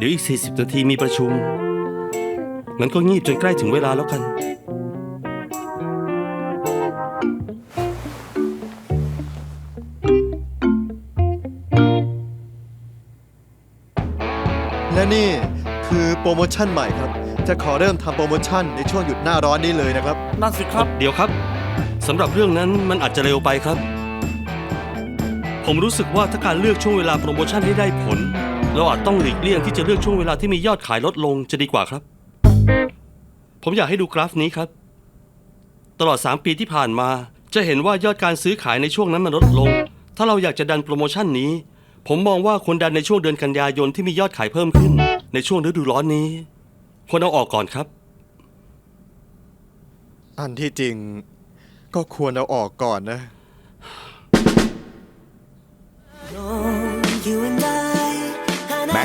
เดี๋ยวอีก 40 นาทีมีประชุม งั้นก็งีบจนใกล้ถึงเวลาแล้วกัน และนี่คือโปรโมชั่นใหม่ครับ จะขอเริ่มทำโปรโมชั่นในช่วงหยุดหน้าร้อนนี้เลยนะครับ นั่นสิครับ เดี๋ยวครับสำหรับเรื่องนั้นมันอาจจะเร็วไปครับ ผมรู้สึกว่าถ้าการเลือกช่วงเวลาโปรโมชั่นให้ได้ผล เราอาจต้องหลีกเลี่ยงที่จะเลือกช่วงเวลาที่มียอดขายลดลงจะดีกว่าครับ ผมอยากให้ดูกราฟนี้ครับ ตลอด 3 ปีที่ผ่านมา จะเห็นว่ายอดการซื้อขายในช่วงนั้นมันลดลง ถ้าเราอยากจะดันโปรโมชั่นนี้ ผมมองว่าควรดันในช่วงเดือนกันยายนที่มียอดขายเพิ่มขึ้น ในช่วงฤดูร้อนนี้ควรเอาออกก่อนครับ อันที่จริงก็ควรเอาออกก่อนนะ